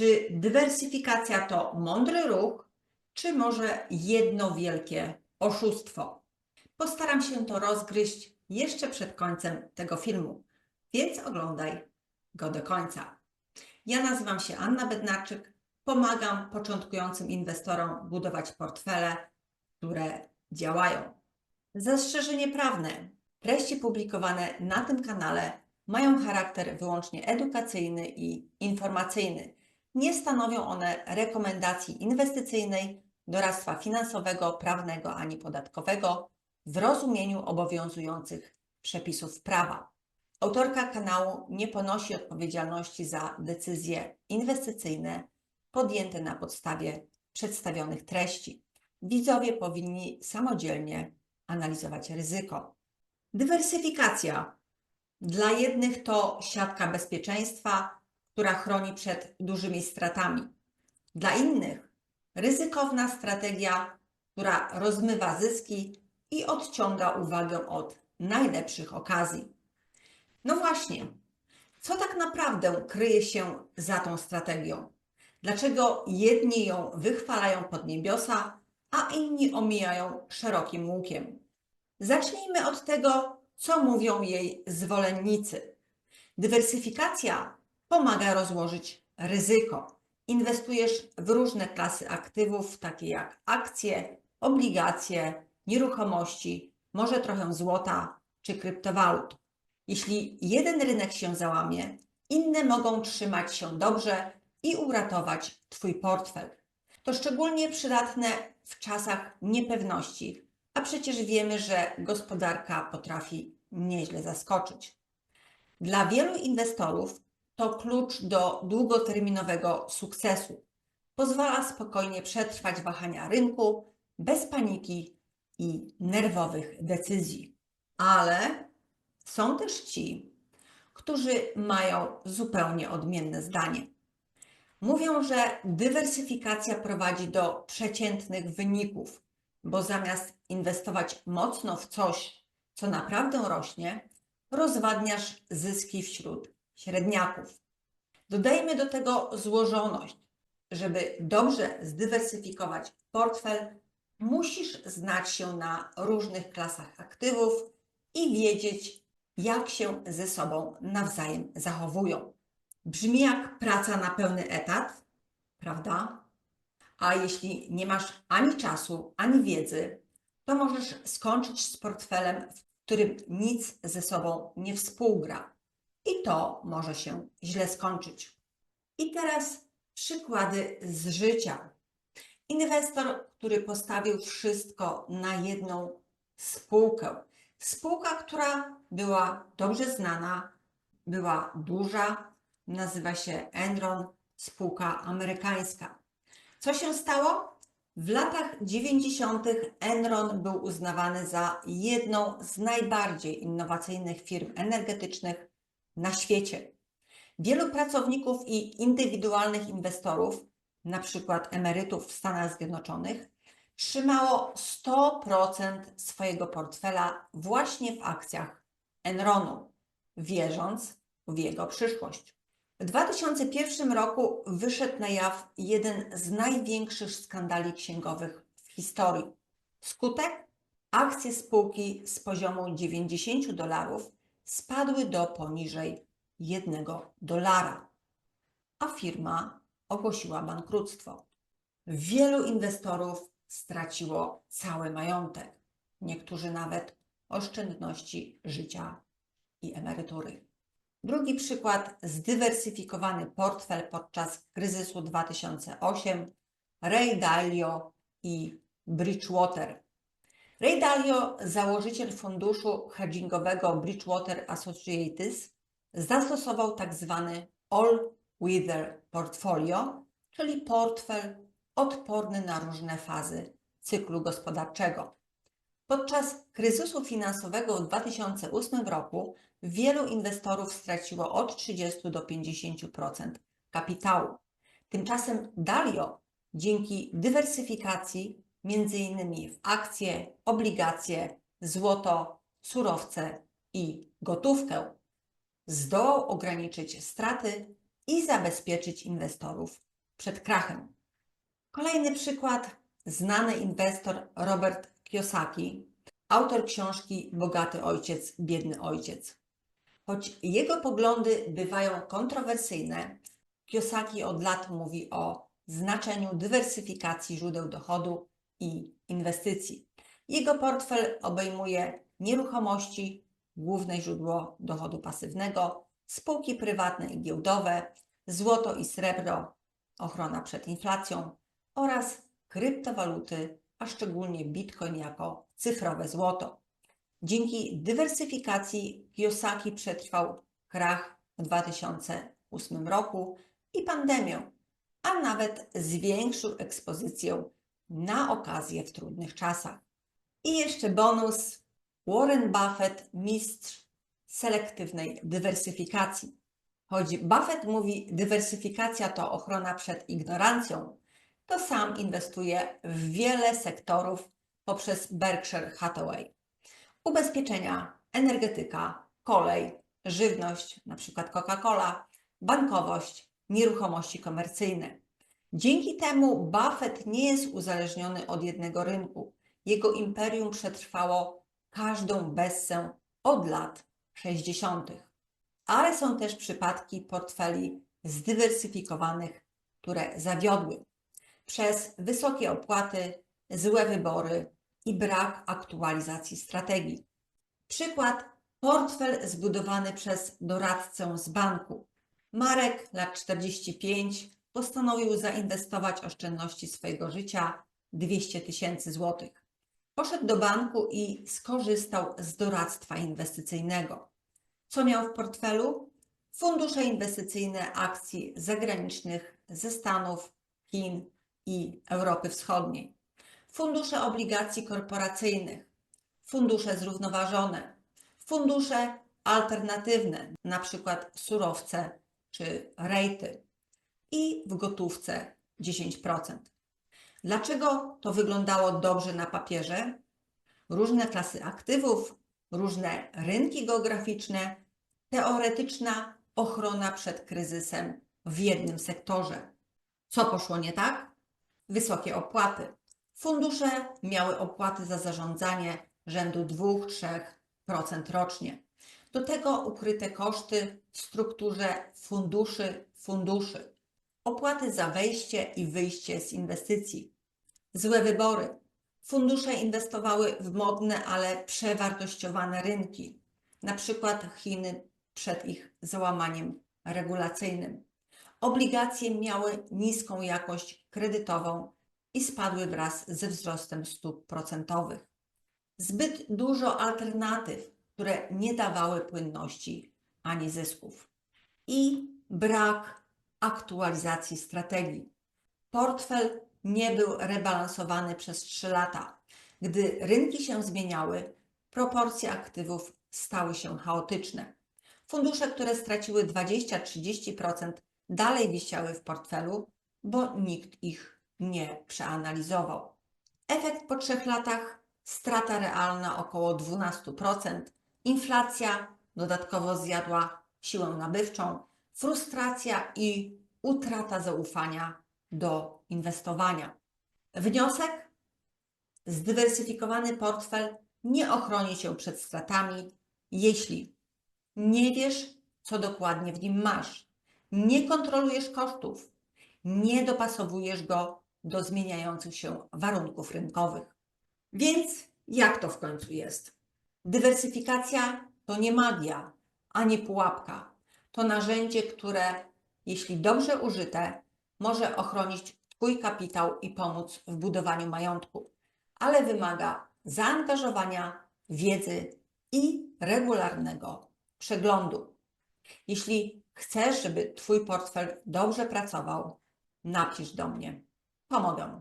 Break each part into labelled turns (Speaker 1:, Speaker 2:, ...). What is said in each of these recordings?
Speaker 1: Czy dywersyfikacja to mądry ruch, czy może jedno wielkie oszustwo? Postaram się to rozgryźć jeszcze przed końcem tego filmu, więc oglądaj go do końca. Ja nazywam się Anna Bednarczyk, pomagam początkującym inwestorom budować portfele, które działają. Zastrzeżenie prawne. Treści publikowane na tym kanale mają charakter wyłącznie edukacyjny i informacyjny. Nie stanowią one rekomendacji inwestycyjnej, doradztwa finansowego, prawnego ani podatkowego w rozumieniu obowiązujących przepisów prawa. Autorka kanału nie ponosi odpowiedzialności za decyzje inwestycyjne podjęte na podstawie przedstawionych treści. Widzowie powinni samodzielnie analizować ryzyko. Dywersyfikacja. Dla jednych to siatka bezpieczeństwa, która chroni przed dużymi stratami. Dla innych ryzykowna strategia, która rozmywa zyski i odciąga uwagę od najlepszych okazji. No właśnie, co tak naprawdę kryje się za tą strategią? Dlaczego jedni ją wychwalają pod niebiosa, a inni omijają szerokim łukiem? Zacznijmy od tego, co mówią jej zwolennicy. Dywersyfikacja pomaga rozłożyć ryzyko. Inwestujesz w różne klasy aktywów, takie jak akcje, obligacje, nieruchomości, może trochę złota czy kryptowalut. Jeśli jeden rynek się załamie, inne mogą trzymać się dobrze i uratować Twój portfel. To szczególnie przydatne w czasach niepewności, a przecież wiemy, że gospodarka potrafi nieźle zaskoczyć. Dla wielu inwestorów to klucz do długoterminowego sukcesu. Pozwala spokojnie przetrwać wahania rynku bez paniki i nerwowych decyzji. Ale są też ci, którzy mają zupełnie odmienne zdanie. Mówią, że dywersyfikacja prowadzi do przeciętnych wyników, bo zamiast inwestować mocno w coś, co naprawdę rośnie, rozwadniasz zyski wśród średniaków. Dodajmy do tego złożoność. Żeby dobrze zdywersyfikować portfel, musisz znać się na różnych klasach aktywów i wiedzieć, jak się ze sobą nawzajem zachowują. Brzmi jak praca na pełny etat, prawda? A jeśli nie masz ani czasu, ani wiedzy, to możesz skończyć z portfelem, w którym nic ze sobą nie współgra. I to może się źle skończyć. I teraz przykłady z życia. Inwestor, który postawił wszystko na jedną spółkę. Spółka, która była dobrze znana, była duża, nazywa się Enron, spółka amerykańska. Co się stało? W latach 90. Enron był uznawany za jedną z najbardziej innowacyjnych firm energetycznych na świecie. Wielu pracowników i indywidualnych inwestorów, na przykład emerytów w Stanach Zjednoczonych, trzymało 100% swojego portfela właśnie w akcjach Enronu, wierząc w jego przyszłość. W 2001 roku wyszedł na jaw jeden z największych skandali księgowych w historii. Skutek? Akcje spółki z poziomu 90 dolarów spadły do poniżej 1 dolara, a firma ogłosiła bankructwo. Wielu inwestorów straciło cały majątek, niektórzy nawet oszczędności życia i emerytury. Drugi przykład zdywersyfikowany portfel podczas kryzysu 2008 Ray Dalio i Bridgewater. Ray Dalio, założyciel funduszu hedgingowego Bridgewater Associates, zastosował tak zwany all-weather portfolio, czyli portfel odporny na różne fazy cyklu gospodarczego. Podczas kryzysu finansowego w 2008 roku wielu inwestorów straciło od 30 do 50% kapitału. Tymczasem Dalio dzięki dywersyfikacji m.in. w akcje, obligacje, złoto, surowce i gotówkę zdołał ograniczyć straty i zabezpieczyć inwestorów przed krachem. Kolejny przykład, znany inwestor Robert Kiyosaki, autor książki Bogaty ojciec, biedny ojciec. Choć jego poglądy bywają kontrowersyjne, Kiyosaki od lat mówi o znaczeniu dywersyfikacji źródeł dochodu i inwestycji. Jego portfel obejmuje nieruchomości, główne źródło dochodu pasywnego, spółki prywatne i giełdowe, złoto i srebro, ochrona przed inflacją oraz kryptowaluty, a szczególnie bitcoin jako cyfrowe złoto. Dzięki dywersyfikacji Kiyosaki przetrwał krach w 2008 roku i pandemię, a nawet zwiększył ekspozycję na okazję w trudnych czasach. I jeszcze bonus: Warren Buffett, mistrz selektywnej dywersyfikacji. Choć Buffett mówi, dywersyfikacja to ochrona przed ignorancją, to sam inwestuje w wiele sektorów poprzez Berkshire Hathaway. Ubezpieczenia, energetyka, kolej, żywność, np. Coca-Cola, bankowość, nieruchomości komercyjne. Dzięki temu Buffett nie jest uzależniony od jednego rynku. Jego imperium przetrwało każdą bessę od lat 60. Ale są też przypadki portfeli zdywersyfikowanych, które zawiodły przez wysokie opłaty, złe wybory i brak aktualizacji strategii. Przykład portfel zbudowany przez doradcę z banku. Marek, lat 45, postanowił zainwestować oszczędności swojego życia 200 tysięcy złotych. Poszedł do banku i skorzystał z doradztwa inwestycyjnego. Co miał w portfelu? Fundusze inwestycyjne akcji zagranicznych ze Stanów, Chin i Europy Wschodniej. Fundusze obligacji korporacyjnych, fundusze zrównoważone, fundusze alternatywne, na przykład surowce czy rejty i w gotówce 10%. Dlaczego to wyglądało dobrze na papierze? Różne klasy aktywów, różne rynki geograficzne, teoretyczna ochrona przed kryzysem w jednym sektorze. Co poszło nie tak? Wysokie opłaty. Fundusze miały opłaty za zarządzanie rzędu 2-3% rocznie. Do tego ukryte koszty w strukturze funduszy funduszy. Opłaty za wejście i wyjście z inwestycji. Złe wybory. Fundusze inwestowały w modne, ale przewartościowane rynki, na przykład Chiny przed ich załamaniem regulacyjnym. Obligacje miały niską jakość kredytową i spadły wraz ze wzrostem stóp procentowych. Zbyt dużo alternatyw, które nie dawały płynności ani zysków. I brak aktualizacji strategii. Portfel nie był rebalansowany przez 3 lata. Gdy rynki się zmieniały, proporcje aktywów stały się chaotyczne. Fundusze, które straciły 20-30%, dalej wisiały w portfelu, bo nikt ich nie przeanalizował. Efekt po trzech latach strata realna około 12%, inflacja dodatkowo zjadła siłę nabywczą, frustracja i utrata zaufania do inwestowania. Wniosek? Zdywersyfikowany portfel nie ochroni cię przed stratami, jeśli nie wiesz, co dokładnie w nim masz, nie kontrolujesz kosztów, nie dopasowujesz go do zmieniających się warunków rynkowych. Więc jak to w końcu jest? Dywersyfikacja to nie magia, ani pułapka. To narzędzie, które, jeśli dobrze użyte, może ochronić Twój kapitał i pomóc w budowaniu majątku, ale wymaga zaangażowania, wiedzy i regularnego przeglądu. Jeśli chcesz, żeby Twój portfel dobrze pracował, napisz do mnie. Pomogę.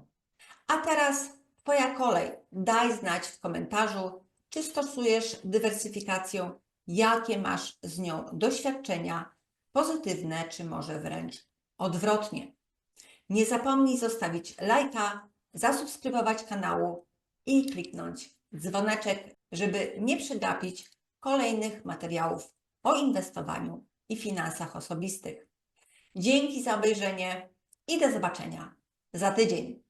Speaker 1: A teraz Twoja kolej. Daj znać w komentarzu, czy stosujesz dywersyfikację, jakie masz z nią doświadczenia, pozytywne czy może wręcz odwrotnie. Nie zapomnij zostawić lajka, zasubskrybować kanału i kliknąć dzwoneczek, żeby nie przegapić kolejnych materiałów o inwestowaniu i finansach osobistych. Dzięki za obejrzenie i do zobaczenia za tydzień.